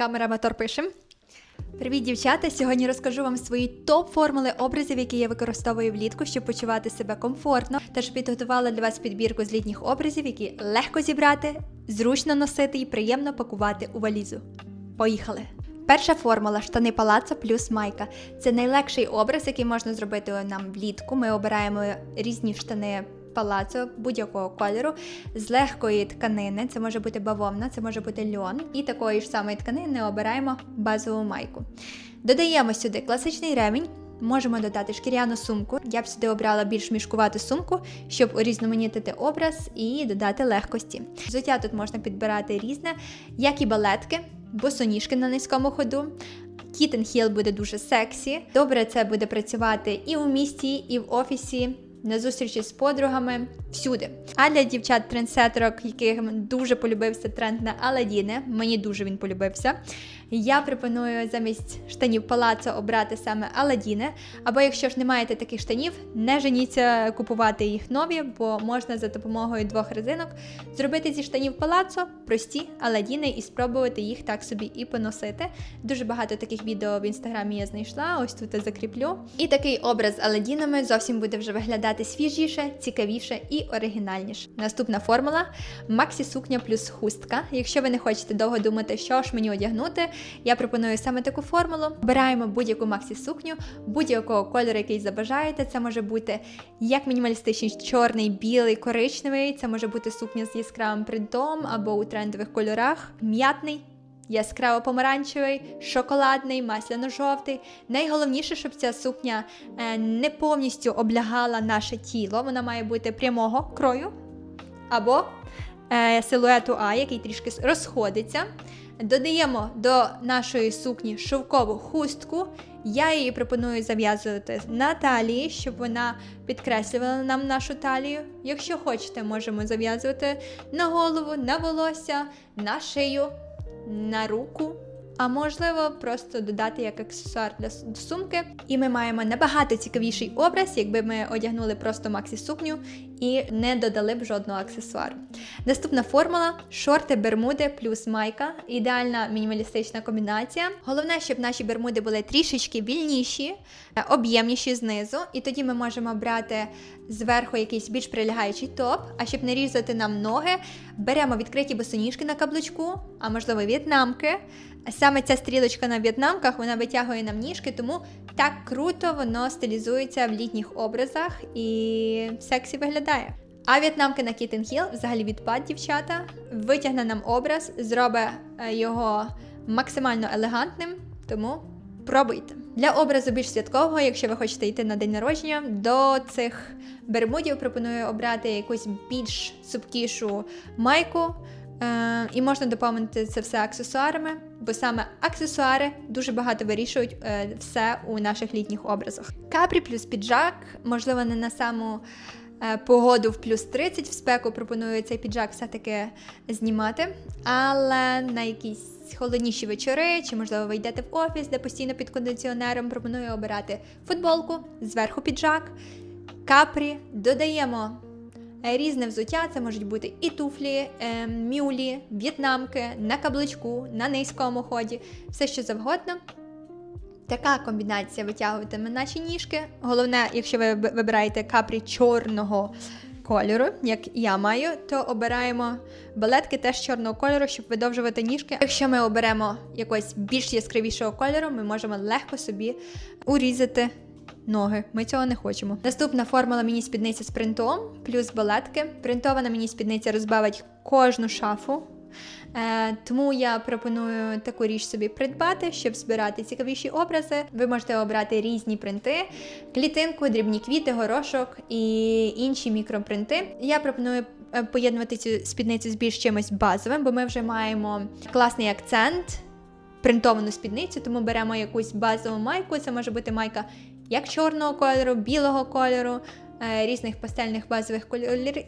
Камера мотор пишем. Привіт, дівчата! Сьогодні розкажу вам свої топ-формули образів, які я використовую влітку, щоб почувати себе комфортно. Тож підготувала для вас підбірку з літніх образів, які легко зібрати, зручно носити і приємно пакувати у валізу. Поїхали! Перша формула штани палацо плюс майка. Це найлегший образ, який можна зробити нам влітку. Ми обираємо різні штани палацо будь-якого кольору з легкої тканини. Це може бути бавовна, це може бути льон. І такої ж самої тканини обираємо базову майку. Додаємо сюди класичний ремінь. Можемо додати шкіряну сумку. Я б сюди обрала більш мішкувату сумку, щоб урізноманітити образ і додати легкості. Взуття тут можна підбирати різне, як і балетки, босоніжки на низькому ходу. Кітен хіл буде дуже сексі. Добре це буде працювати і у місті, і в офісі. На зустрічі з подругами всюди. А для дівчат-трендсетерок, яким дуже полюбився тренд на Аладдіни, мені дуже він полюбився. Я пропоную замість штанів палацо обрати саме Аладдіни. Або якщо ж не маєте таких штанів, не женіться купувати їх нові, бо можна за допомогою двох резинок зробити зі штанів палацо прості Аладдіни і спробувати їх так собі і поносити. Дуже багато таких відео в інстаграмі я знайшла. Ось тут я закріплю. І такий образ з Аладдінами зовсім буде вже виглядати свіжіше, цікавіше і оригінальніше. Наступна формула Максі сукня плюс хустка. Якщо ви не хочете довго думати, що ж мені одягнути, я пропоную саме таку формулу. Обираємо будь-яку максі сукню, будь-якого кольору, який забажаєте. Це може бути як мінімалістичний чорний, білий, коричневий. Це може бути сукня з яскравим принтом або у трендових кольорах, м'ятний. Яскраво помаранчевий, шоколадний, масляно-жовтий. Найголовніше, щоб ця сукня е, не повністю облягала наше тіло. Вона має бути прямого крою або е, силуету А, який трішки розходиться. Додаємо до нашої сукні шовкову хустку. Я її пропоную зав'язувати на талії, щоб вона підкреслювала нам нашу талію. Якщо хочете, можемо зав'язувати на голову, на волосся, на шию, на руку. А можливо, просто додати як аксесуар для сумки. І ми маємо набагато цікавіший образ, якби ми одягнули просто максі сукню і не додали б жодного аксесуару. Наступна формула шорти бермуди плюс майка. Ідеальна мінімалістична комбінація. Головне, щоб наші бермуди були трішечки вільніші, е, об'ємніші знизу, і тоді ми можемо брати зверху якийсь більш прилягаючий топ. А щоб не різати нам ноги, беремо відкриті босоніжки на каблучку, а можливо в'єтнамки. Саме ця стрілочка на в'єтнамках вона витягує нам ніжки, тому так круто воно стилізується в літніх образах і сексі виглядає. А в'єтнамки на Kitten Hill взагалі відпад, дівчата, витягне нам образ, зробить е, його максимально елегантним, тому пробуйте. Для образу більш святкового, якщо ви хочете йти на день народження, до цих бермудів пропоную обрати якусь більш супкішу майку. Е, і можна доповнити це все аксесуарами, бо саме аксесуари дуже багато вирішують е, все у наших літніх образах. Капрі плюс піджак, можливо, не на саму е, погоду в плюс 30 в спеку пропоную цей піджак все-таки знімати, але на якісь холодніші вечори, чи можливо ви йдете в офіс, де постійно під кондиціонером, пропоную обирати футболку, зверху піджак, капрі, додаємо. Е, Різне взуття, це можуть бути і туфлі, е, мюлі, в'єтнамки, на каблучку, на низькому ході, все що завгодно. Така комбінація витягуватиме наші ніжки. Головне, якщо ви вибираєте капрі чорного кольору, як я маю, то обираємо балетки теж чорного кольору, щоб видовжувати ніжки. Якщо ми оберемо якогось більш яскравішого кольору, ми можемо легко собі урізати ноги. Ми цього не хочемо. Наступна формула міні спідниця з принтом плюс балетки. Принтована міні спідниця розбавить кожну шафу. Е, тому я пропоную таку річ собі придбати, щоб збирати цікавіші образи. Ви можете обрати різні принти, клітинку, дрібні квіти, горошок і інші мікропринти. Я пропоную е, поєднувати цю спідницю з більш чимось базовим, бо ми вже маємо класний акцент принтовану спідницю, тому беремо якусь базову майку. Це може бути майка як чорного кольору, білого кольору, е, різних пастельних базових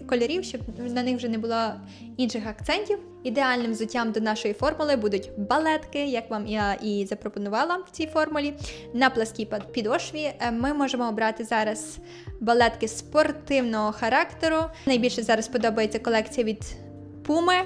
кольорів, щоб на них вже не було інших акцентів. Ідеальним взуттям до нашої формули будуть балетки, як вам я і запропонувала в цій формулі. На пласкій підошві Е, ми можемо обрати зараз балетки спортивного характеру. Найбільше зараз подобається колекція від Puma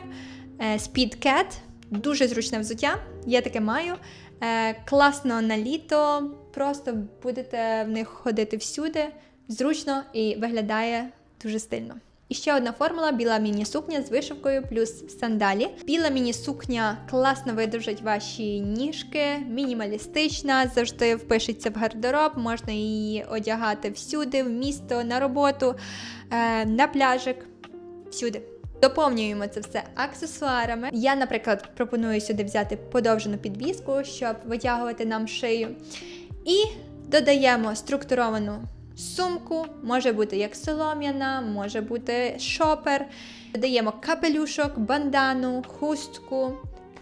е, Speed Cat. Дуже зручне взуття, я таке маю. Е, класно на літо, просто будете в них ходити всюди, зручно і виглядає дуже стильно. І ще одна формула біла міні-сукня з вишивкою плюс сандалі. Біла міні-сукня класно видовжить ваші ніжки, мінімалістична, завжди впишеться в гардероб, можна її одягати всюди, в місто, на роботу, е, на пляжик, всюди. Доповнюємо це все аксесуарами. Я, наприклад, пропоную сюди взяти подовжену підвіску, щоб витягувати нам шию. І додаємо структуровану сумку, може бути як солом'яна, може бути шопер. Додаємо капелюшок, бандану, хустку.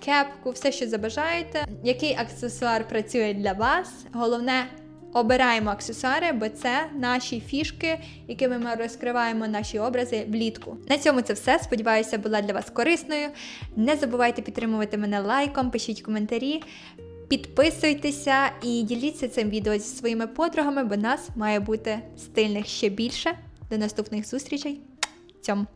Кепку, все, що забажаєте. Який аксесуар працює для вас? Головне, обираємо аксесуари, бо це наші фішки, якими ми розкриваємо наші образи влітку. На цьому це все. Сподіваюся, була для вас корисною. Не забувайте підтримувати мене лайком, пишіть коментарі. Підписуйтеся і діліться цим відео зі своїми подругами, бо нас має бути стильних ще більше. До наступних зустрічей. Цьому!